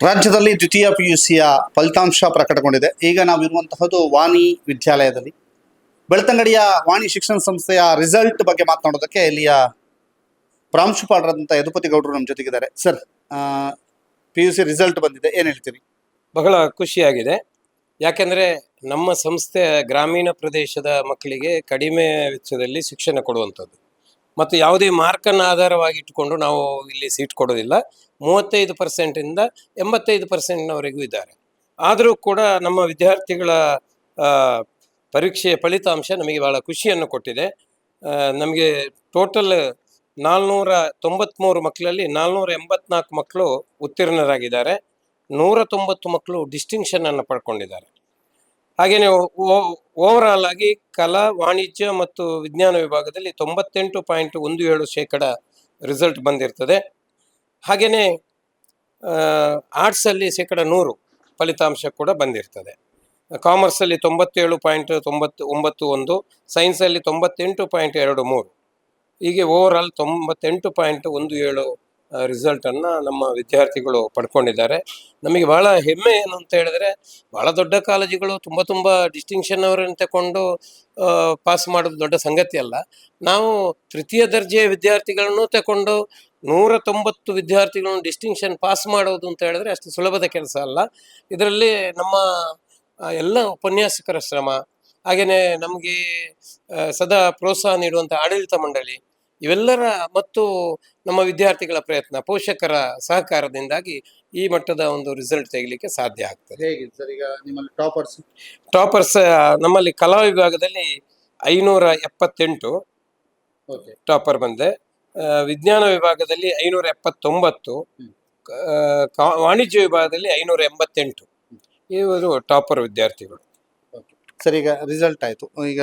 ರಾಜ್ಯದಲ್ಲಿ ದ್ವಿತೀಯ ಪಿಯುಸಿಯ ಫಲಿತಾಂಶ ಪ್ರಕಟಗೊಂಡಿದೆ. ಈಗ ನಾವಿರುವಂತಹದ್ದು ವಾಣಿ ವಿದ್ಯಾಲಯದಲ್ಲಿ. ಬೆಳ್ತಂಗಡಿಯ ವಾಣಿ ಶಿಕ್ಷಣ ಸಂಸ್ಥೆಯ ರಿಸಲ್ಟ್ ಬಗ್ಗೆ ಮಾತನಾಡೋದಕ್ಕೆ ಇಲ್ಲಿಯ ಪ್ರಾಂಶುಪಾಲರಾದಂಥ ಯದುಪತಿ ಗೌಡರು ನಮ್ಮ ಜೊತೆಗಿದ್ದಾರೆ. Sir P U C result ಬಂದಿದೆ. ಏನು ಹೇಳ್ತೀರಿ? ಬಹಳ ಖುಷಿಯಾಗಿದೆ. ಯಾಕೆಂದರೆ ನಮ್ಮ ಸಂಸ್ಥೆ ಗ್ರಾಮೀಣ ಪ್ರದೇಶದ ಮಕ್ಕಳಿಗೆ ಕಡಿಮೆ ವೆಚ್ಚದಲ್ಲಿ ಶಿಕ್ಷಣ ಕೊಡುವಂಥದ್ದು. ಮತ್ತು ಯಾವುದೇ ಮಾರ್ಕನ್ನು ಆಧಾರವಾಗಿ ಇಟ್ಟುಕೊಂಡು ನಾವು ಇಲ್ಲಿ ಸೀಟ್ ಕೊಡೋದಿಲ್ಲ. ಮೂವತ್ತೈದು ಪರ್ಸೆಂಟಿಂದ ಎಂಬತ್ತೈದು ಪರ್ಸೆಂಟ್ನವರೆಗೂ ಇದ್ದಾರೆ. ಆದರೂ ಕೂಡ ನಮ್ಮ ವಿದ್ಯಾರ್ಥಿಗಳ ಪರೀಕ್ಷೆಯ ಫಲಿತಾಂಶ ನಮಗೆ ಬಹಳ ಖುಷಿಯನ್ನು ಕೊಟ್ಟಿದೆ. ನಮಗೆ ಟೋಟಲ್ ನಾಲ್ನೂರ ತೊಂಬತ್ತ್ಮೂರು ಮಕ್ಕಳಲ್ಲಿ ನಾಲ್ನೂರ ಎಂಬತ್ನಾಲ್ಕು ಮಕ್ಕಳು ಉತ್ತೀರ್ಣರಾಗಿದ್ದಾರೆ. ನೂರ ತೊಂಬತ್ತು ಮಕ್ಕಳು ಡಿಸ್ಟಿಂಕ್ಷನನ್ನು ಪಡ್ಕೊಂಡಿದ್ದಾರೆ. ಹಾಗೆಯೇ ಓವರ್ ಆಲ್ ಆಗಿ ಕಲಾ, ವಾಣಿಜ್ಯ ಮತ್ತು ವಿಜ್ಞಾನ ವಿಭಾಗದಲ್ಲಿ ತೊಂಬತ್ತೆಂಟು ಪಾಯಿಂಟ್ ಒಂದು ಏಳು ಶೇಕಡ ರಿಸಲ್ಟ್ ಬಂದಿರ್ತದೆ. ಹಾಗೆಯೇ ಆರ್ಟ್ಸಲ್ಲಿ ಶೇಕಡ ನೂರು ಫಲಿತಾಂಶ ಕೂಡ ಬಂದಿರ್ತದೆ. ಕಾಮರ್ಸಲ್ಲಿ ತೊಂಬತ್ತೇಳು ಪಾಯಿಂಟ್ ತೊಂಬತ್ತು, ಒಂಬತ್ತು ಒಂದು ಸೈನ್ಸಲ್ಲಿ ತೊಂಬತ್ತೆಂಟು ಪಾಯಿಂಟ್ ಎರಡು ಮೂರು. ಹೀಗೆ ಓವರ್ ಆಲ್ ತೊಂಬತ್ತೆಂಟು ಪಾಯಿಂಟ್ ಒಂದು ಏಳು ರಿಸಲ್ಟನ್ನು ನಮ್ಮ ವಿದ್ಯಾರ್ಥಿಗಳು ಪಡ್ಕೊಂಡಿದ್ದಾರೆ. ನಮಗೆ ಬಹಳ ಹೆಮ್ಮೆ ಏನು ಅಂತ ಹೇಳಿದ್ರೆ, ಬಹಳ ದೊಡ್ಡ ಕಾಲೇಜುಗಳು ತುಂಬ ತುಂಬ ಡಿಸ್ಟಿಂಕ್ಷನ್ ಅವರನ್ನು ತಗೊಂಡು ಪಾಸ್ ಮಾಡೋದು ದೊಡ್ಡ ಸಂಗತಿ ಅಲ್ಲ. ನಾವು ತೃತೀಯ ದರ್ಜೆಯ ವಿದ್ಯಾರ್ಥಿಗಳನ್ನು ತಗೊಂಡು ನೂರ ತೊಂಬತ್ತು ವಿದ್ಯಾರ್ಥಿಗಳನ್ನು ಡಿಸ್ಟಿಂಕ್ಷನ್ ಪಾಸ್ ಮಾಡೋದು ಅಂತ ಹೇಳಿದ್ರೆ ಅಷ್ಟು ಸುಲಭದ ಕೆಲಸ ಅಲ್ಲ. ಇದರಲ್ಲಿ ನಮ್ಮ ಎಲ್ಲ ಉಪನ್ಯಾಸಕರ ಶ್ರಮ ಹಾಗೆಯೇ ನಮಗೆ ಸದಾ ಪ್ರೋತ್ಸಾಹ ನೀಡುವಂಥ ಆಡಳಿತ ಮಂಡಳಿ ಇವೆಲ್ಲರ ಮತ್ತು ನಮ್ಮ ವಿದ್ಯಾರ್ಥಿಗಳ ಪ್ರಯತ್ನ ಪೋಷಕರ ಸಹಕಾರದಿಂದಾಗಿ ಈ ಮಟ್ಟದ ಒಂದು ರಿಸಲ್ಟ್ ತೆಗಿಲಿಕ್ಕೆ ಸಾಧ್ಯ ಆಗ್ತದೆ. ಹೇಗಿದೆ ಸರ್ ಈಗ ನಿಮ್ಮಲ್ಲಿ ಟಾಪರ್ಸ್ ಟಾಪರ್ಸ್ ನಮ್ಮಲ್ಲಿ ಕಲಾ ವಿಭಾಗದಲ್ಲಿ ಐನೂರ ಎಪ್ಪತ್ತೆಂಟು ಓಕೆ. ಟಾಪರ್ ಬಂದೆ ಆ, ವಿಜ್ಞಾನ ವಿಭಾಗದಲ್ಲಿ ಐನೂರ ಎಪ್ಪತ್ತೊಂಬತ್ತು ಹ್ಮ್. ಆ, ಕಾ- ವಾಣಿಜ್ಯ ವಿಭಾಗದಲ್ಲಿ ಐನೂರ ಎಂಬತ್ತೆಂಟು. ಇವರು ಟಾಪರ್ ವಿದ್ಯಾರ್ಥಿಗಳು. ಸರ್ ಈಗ ರಿಸಲ್ಟ್ ಆಯಿತು. ಈಗ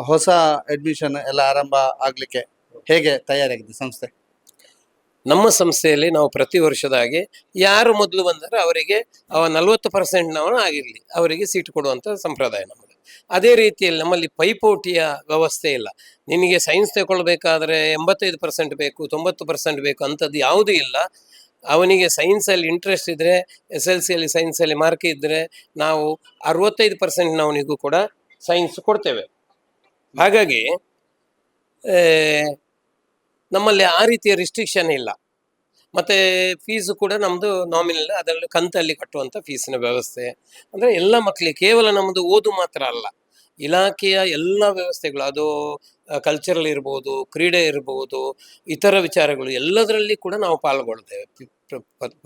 ಹೊಸ ಅಡ್ಮಿಷನ್ ಎಲ್ಲ ಆರಂಭ ಆಗಲಿಕ್ಕೆ ಹೇಗೆ ತಯಾರಾಗಿದೆ ಸಂಸ್ಥೆ? ನಮ್ಮ ಸಂಸ್ಥೆಯಲ್ಲಿ ನಾವು ಪ್ರತಿ ವರ್ಷದ ಯಾರು ಮೊದಲು ಬಂದರೆ ಅವರಿಗೆ ಅವ ನಲವತ್ತು ಪರ್ಸೆಂಟ್ನವನು ಆಗಿರಲಿ, ಅವರಿಗೆ ಸೀಟ್ ಕೊಡುವಂಥ ಸಂಪ್ರದಾಯ ನಮ್ಮದು ಅದೇ ರೀತಿಯಲ್ಲಿ ನಮ್ಮಲ್ಲಿ ಪೈಪೋಟಿಯ ವ್ಯವಸ್ಥೆ ಇಲ್ಲ. ನಿನಗೆ ಸೈನ್ಸ್ ತಗೊಳ್ಬೇಕಾದ್ರೆ ಎಂಬತ್ತೈದು ಪರ್ಸೆಂಟ್ ಬೇಕು, ತೊಂಬತ್ತು ಪರ್ಸೆಂಟ್ ಬೇಕು ಅಂಥದ್ದು ಯಾವುದೂ ಇಲ್ಲ. ಅವನಿಗೆ ಸೈನ್ಸಲ್ಲಿ ಇಂಟ್ರೆಸ್ಟ್ ಇದ್ದರೆ ಎಸ್ ಎಲ್ ಸಿಯಲ್ಲಿ ಸೈನ್ಸಲ್ಲಿ ಮಾರ್ಕ್ ಇದ್ದರೆ ನಾವು ಅರವತ್ತೈದು ಪರ್ಸೆಂಟ್ನವನಿಗೂ ಕೂಡ ಸೈನ್ಸ್ ಕೊಡ್ತೇವೆ. ಹಾಗಾಗಿ ನಮ್ಮಲ್ಲಿ ಆ ರೀತಿಯ ರಿಸ್ಟ್ರಿಕ್ಷನ್ ಇಲ್ಲ. ಮತ್ತು ಫೀಸು ಕೂಡ ನಮ್ಮದು ನಾಮಿನಲ್ ಅದರಲ್ಲಿ ಕಂತಲ್ಲಿ ಕಟ್ಟುವಂಥ ಫೀಸಿನ ವ್ಯವಸ್ಥೆ. ಅಂದರೆ ಎಲ್ಲ ಮಕ್ಕಳಿಗೆ ಕೇವಲ ನಮ್ಮದು ಓದು ಮಾತ್ರ ಅಲ್ಲ. ಇಲಾಖೆಯ ಎಲ್ಲ ವ್ಯವಸ್ಥೆಗಳು, ಅದು ಕಲ್ಚರಲ್ ಇರ್ಬೋದು, ಕ್ರೀಡೆ ಇರ್ಬೋದು, ಇತರ ವಿಚಾರಗಳು ಎಲ್ಲದರಲ್ಲಿ ಕೂಡ ನಾವು ಪಾಲ್ಗೊಳ್ತೇವೆ.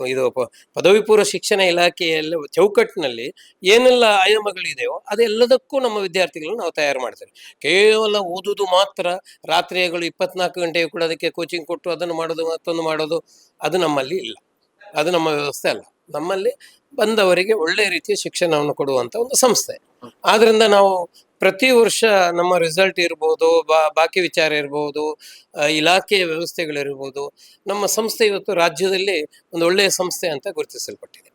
ಇದು ಪದವಿ ಪೂರ್ವ ಶಿಕ್ಷಣ ಇಲಾಖೆಯಲ್ಲಿ ಚೌಕಟ್ಟಿನಲ್ಲಿ ಏನೆಲ್ಲ ಆಯಾಮಗಳಿದೆಯೋ ಅದೆಲ್ಲದಕ್ಕೂ ನಮ್ಮ ವಿದ್ಯಾರ್ಥಿಗಳನ್ನು ನಾವು ತಯಾರು ಮಾಡ್ತೇವೆ. ಕೇವಲ ಓದುವುದು ಮಾತ್ರ, ರಾತ್ರಿಗಳು ಇಪ್ಪತ್ನಾಲ್ಕು ಗಂಟೆಗೆ ಕೂಡ ಅದಕ್ಕೆ ಕೋಚಿಂಗ್ ಕೊಟ್ಟು ಅದನ್ನು ಮಾಡೋದು, ಮತ್ತೊಂದು ಮಾಡೋದು, ಅದು ನಮ್ಮಲ್ಲಿ ಇಲ್ಲ. ಅದು ನಮ್ಮ ವ್ಯವಸ್ಥೆ ಅಲ್ಲ. ನಮ್ಮಲ್ಲಿ ಬಂದವರಿಗೆ ಒಳ್ಳೆಯ ರೀತಿಯ ಶಿಕ್ಷಣವನ್ನು ಕೊಡುವಂಥ ಒಂದು ಸಂಸ್ಥೆ. ಆದ್ರಿಂದ ನಾವು ಪ್ರತಿ ವರ್ಷ ನಮ್ಮ ರಿಸಲ್ಟ್ ಇರ್ಬೋದು, ಬಾ, ಬಾಕಿ ವಿಚಾರ ಇರ್ಬೋದು ಇಲಾಖೆಯ ವ್ಯವಸ್ಥೆಗಳಿರ್ಬೋದು, ನಮ್ಮ ಸಂಸ್ಥೆ ಇವತ್ತು ರಾಜ್ಯದಲ್ಲಿ ಒಂದು ಒಳ್ಳೆಯ ಸಂಸ್ಥೆ ಅಂತ ಗುರುತಿಸಲ್ಪಟ್ಟಿದೆ.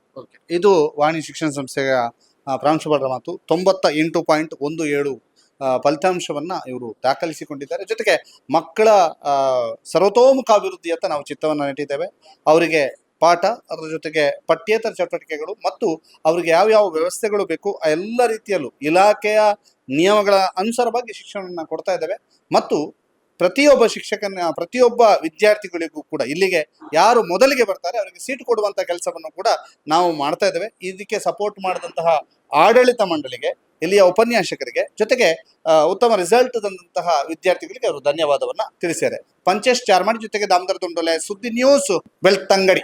ಇದು ವಾಣಿ ಶಿಕ್ಷಣ ಸಂಸ್ಥೆಯ ಪ್ರಾಂಶುಪಾಲರ ಮಾತು. ತೊಂಬತ್ತ ಎಂಟು ಪಾಯಿಂಟ್ ಒಂದು ಏಳು ಫಲಿತಾಂಶವನ್ನ ಇವರು ದಾಖಲಿಸಿಕೊಂಡಿದ್ದಾರೆ. ಜೊತೆಗೆ ಮಕ್ಕಳ ಸರ್ವತೋಮುಖ ಅಭಿವೃದ್ಧಿಯತ್ತ ನಾವು ಚಿತ್ತವನ್ನು ನೆಟ್ಟಿದ್ದೇವೆ. ಅವರಿಗೆ ಪಾಠ, ಅದರ ಜೊತೆಗೆ ಪಠ್ಯೇತರ ಚಟುವಟಿಕೆಗಳು ಮತ್ತು ಅವರಿಗೆ ಯಾವ ಯಾವ ವ್ಯವಸ್ಥೆಗಳು ಬೇಕು, ಆ ಎಲ್ಲ ರೀತಿಯಲ್ಲೂ ಇಲಾಖೆಯ ನಿಯಮಗಳ ಅನುಸಾರವಾಗಿ ಶಿಕ್ಷಣವನ್ನು ಕೊಡ್ತಾ ಇದ್ದೇವೆ. ಮತ್ತು ಪ್ರತಿಯೊಬ್ಬ ಶಿಕ್ಷಕನ, ಪ್ರತಿಯೊಬ್ಬ ವಿದ್ಯಾರ್ಥಿಗಳಿಗೂ ಕೂಡ ಇಲ್ಲಿಗೆ ಯಾರು ಮೊದಲಿಗೆ ಬರ್ತಾರೆ ಅವರಿಗೆ ಸೀಟ್ ಕೊಡುವಂಥ ಕೆಲಸವನ್ನು ಕೂಡ ನಾವು ಮಾಡ್ತಾ ಇದ್ದೇವೆ. ಇದಕ್ಕೆ ಸಪೋರ್ಟ್ ಮಾಡಿದಂತಹ ಆಡಳಿತ ಮಂಡಳಿಗೆ, ಇಲ್ಲಿಯ ಉಪನ್ಯಾಸಕರಿಗೆ, ಜೊತೆಗೆ ಉತ್ತಮ ರಿಸಲ್ಟ್ ತಂದಂತಹ ವಿದ್ಯಾರ್ಥಿಗಳಿಗೆ ಅವರು ಧನ್ಯವಾದವನ್ನ ತಿಳಿಸಿದ್ದಾರೆ. ಪಂಚೇಶ್ ಚಾರ್ಮಾಡಿ ಜೊತೆಗೆ ದಾಮೋದರ ದುಂಡೋಲೆ ಸುದ್ದಿ news Belthangady.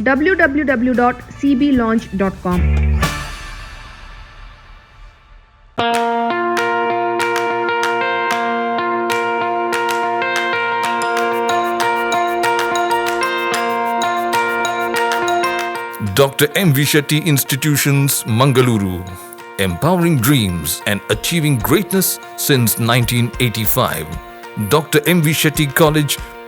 www.cblaunch.com. Dr. M Vishetti Institutions, Mangaluru. Empowering dreams and achieving greatness since 1985. Dr. M Vishetti College